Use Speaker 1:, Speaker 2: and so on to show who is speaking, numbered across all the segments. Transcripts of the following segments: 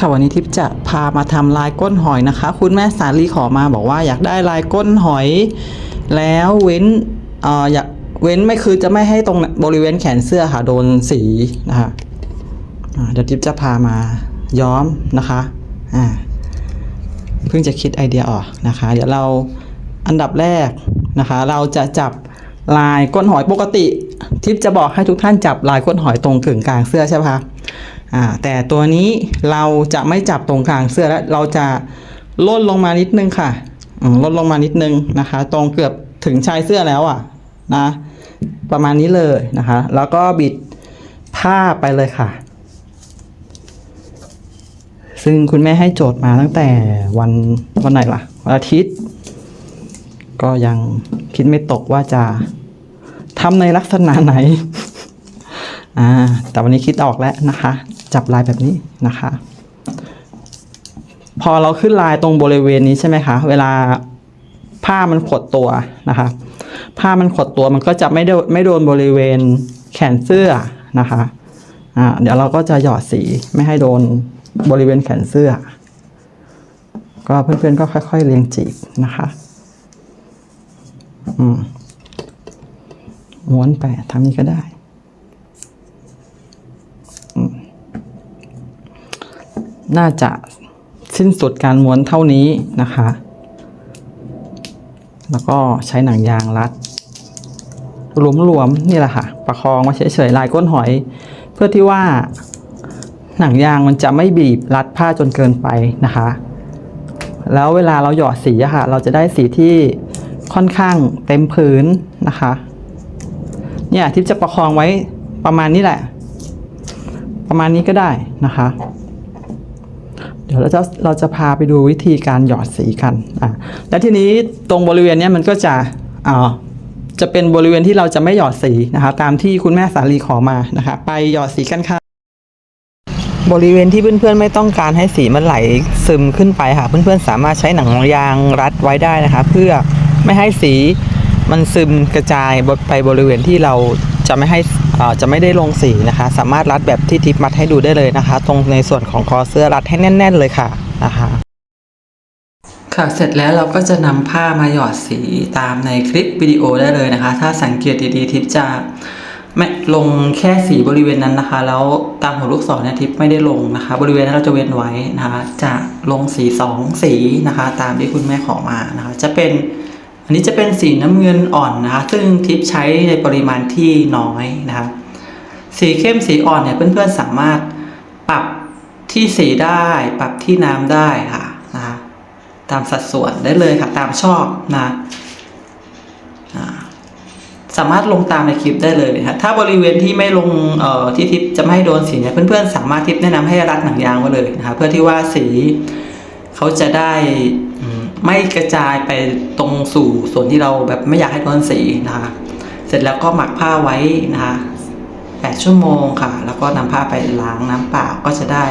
Speaker 1: ค่ะวันนี้ทิพย์จะพามาทำลายก้นหอยนะคะ คุณแม่สาลีขอมาบอกว่าอยากได้ลายก้นหอย แล้วเว้นเอ่ออยากเว้นไม่คือจะไม่ให้ตรงบริเวณแขนเสื้อค่ะโดนสีนะคะเดี๋ยวทิพย์จะพามาย้อมนะคะอ่าเพิ่งจะคิดไอเดียออกนะคะ เดี๋ยวเราอันดับแรกนะคะ เราจะจับลายก้นหอยปกติ ทิพย์จะบอกให้ทุกท่านจับลายก้นหอยตรงกึ่งกลางเสื้อใช่ไหมคะ อ่าแต่ตัวนี้เราจะไม่จับตรงกลางเสื้อแล้วเราจะล่นลงมานิดนึงค่ะล่นลงมานิดนึงนะคะ ตรงเกือบถึงชายเสื้อแล้วอะนะประมาณนี้เลยนะคะ แล้วก็บิดผ้าไปเลยค่ะ ซึ่งคุณแม่ให้โจทย์มาตั้งแต่วันวันไหนล่ะวันอาทิตย์ ก็ยังคิดไม่ตกว่าจะทำในลักษณะไหนอ่าแต่วันนี้คิดออกแล้วนะคะ จับลายแบบนี้นะคะ พอเราขึ้นลายตรงบริเวณนี้ใช่ไหมคะ เวลาผ้ามันขดตัวนะคะ ผ้ามันขดตัวมันก็จะไม่โดนไม่โดนบริเวณแขนเสื้อนะคะอ่าเดี๋ยวเราก็จะหยอดสีไม่ให้โดนบริเวณแขนเสื้อ ก็เพื่อนๆก็ค่อย ๆ เรียงจีบนะคะอืมม้วนไปทำนี้ก็ได้ น่าจะสิ้นสุดการม้วนเท่านี้นะคะ แล้วก็ใช้หนังยางรัดหลวมๆนี่แหละค่ะ ประคองมาเฉยๆลายก้นหอย เพื่อที่ว่า หนังยางมันจะไม่บีบรัดผ้าจนเกินไปนะคะ แล้วเวลาเราหยอดสีอะค่ะ เราจะได้สีที่ค่อนข้างเต็มพื้นนะคะ เนี่ยทิพย์จะประคองไว้ประมาณนี้แหละ ประมาณนี้ก็ได้นะคะ ดี๋ยวเราจะเราจะพาไปดูวิธีการหยอดสีกันอะและทีนี้ตรงบริเวณนี้มันก็จะอ่าจะเป็นบริเวณที่เราจะไม่หยอดสีนะคะ ตามที่คุณแม่สาลีขอมานะคะ ไปหยอดสีกันค่ะ บริเวณที่เพื่อนๆไม่ต้องการให้สีมันไหลซึมขึ้นไปค่ะ เพื่อนๆสามารถใช้หนังยางรัดไว้ได้นะคะ เพื่อไม่ให้สีมันซึมกระจายไปบริเวณที่เรา จะไม่ให้อ่อจะไม่ได้ลงสีนะคะ สามารถรัดแบบที่ทิปมัดให้ดูได้เลยนะคะ ตรงในส่วนของคอเสื้อรัดให้แน่น ๆ เลยค่ะนะคะค่ะเสร็จแล้วเราก็จะนำผ้ามาหยอดสีตามในคลิปวิดีโอได้เลยนะคะ ถ้าสังเกตดีๆทิปจะไม่ลงแค่สีบริเวณนั้นนะคะ แล้วตามหัวลูกศรเนี่ยทิปไม่ได้ลงนะคะ บริเวณนั้นเราจะเว้นไว้นะคะ จะลงสีสองสีนะคะ ตามที่คุณแม่ขอมานะคะ จะเป็น อันนี้จะเป็นสีน้ำเงินอ่อนนะคะซึ่งทิปใช้ในปริมาณที่น้อยนะคะสีเข้มสีอ่อนเนี่ยเพื่อนๆสามารถปรับที่สีได้ ปรับที่น้ำได้ค่ะนะตามสัดส่วนได้เลยค่ะตามชอบนะสามารถลงตามในคลิปได้เลยนะคะถ้าบริเวณที่ไม่ลงเอ่อที่ทิปจะไม่ให้โดนสีเนี่ยเพื่อนๆสามารถทิปแนะนำให้รัดหนังยางไว้เลยนะคะเพื่อที่ว่าสี เขาจะได้ไม่กระจายไปตรงสู่ส่วนที่เราแบบไม่อยากให้โดนสีนะคะเสร็จแล้วก็หมักผ้าไว้นะคะ8ชั่วโมงค่ะ แล้วก็นำผ้าไปล้างน้ำเปล่าก็จะได้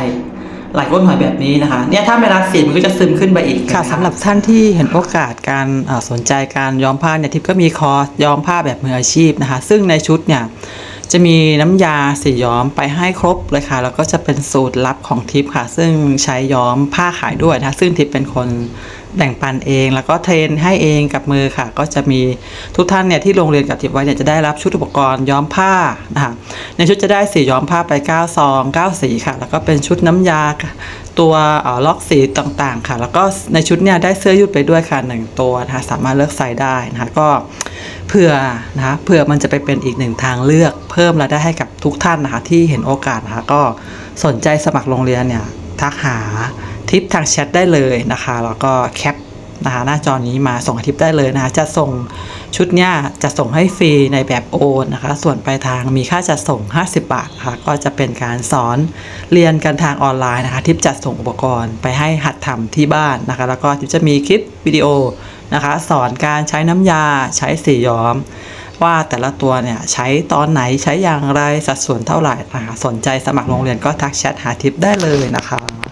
Speaker 1: ลายก้นหอยแบบนี้นะคะ เนี่ยถ้าไม่รัดสีมันก็จะซึมขึ้นไปอีกค่ะสำหรับท่านที่เห็นโอกาสการสนใจการย้อมผ้าเนี่ยทิพย์ก็มีคอร์สย้อมผ้าแบบมืออาชีพนะคะ ซึ่งในชุดเนี่ย จะมีน้ำยาสีย้อมไปให้ครบเลยค่ะ แล้วก็จะเป็นสูตรลับของทิพย์ค่ะ ซึ่งใช้ย้อมผ้าขายด้วยนะซึ่งทิพย์เป็นคนแบ่งปันเอง แล้วก็เทรนให้เองกับมือค่ะ ก็จะมีทุกท่านเนี่ยที่โรงเรียนกับทิพย์ไว้เนี่ยจะได้รับชุดอุปกรณ์ย้อมผ้านะคะในชุดจะได้สีย้อมผ้าไป9ซอง9สีค่ะ แล้วก็เป็นชุดน้ำยาตัวล็อกสีต่างๆค่ะ แล้วก็ในชุดเนี่ยได้เสื้อยืดไปด้วยค่ะหนึ่งตัวนะคะสามารถเลือกใส่ได้นะคะก็ ผื่อนะคะเผื่อมันจะไปเป็นอีกหนึ่งทางเลือก เพิ่มรายได้ให้กับทุกท่านนะคะที่เห็นโอกาสนะคะก็สนใจสมัครโรงเรียนเนี่ยทักหาทิปทางแชทได้เลยนะคะ แล้วก็แคป นะคะหน้าจอนี้มาส่งให้ทิปได้เลยนะคะจะส่งชุดเนี้ยจะส่งให้ฟรีในแบบโอนนะคะ ส่วนปลายทางมีค่าจัดส่ง 50 บาทนะคะก็จะเป็นการสอนเรียนกันทางออนไลน์นะคะ ทิปจัดส่งอุปกรณ์ไปให้หัดทำที่บ้านนะคะ แล้วก็ทิปจะมีคลิปวิดีโอนะคะ สอนการใช้น้ำยาใช้สีย้อม ว่าแต่ละตัวเนี่ยใช้ตอนไหนใช้อย่างไรสัดส่วนเท่าไหร่นะคะสนใจสมัครโรงเรียนก็ทักแชทหาทิปได้เลยนะคะ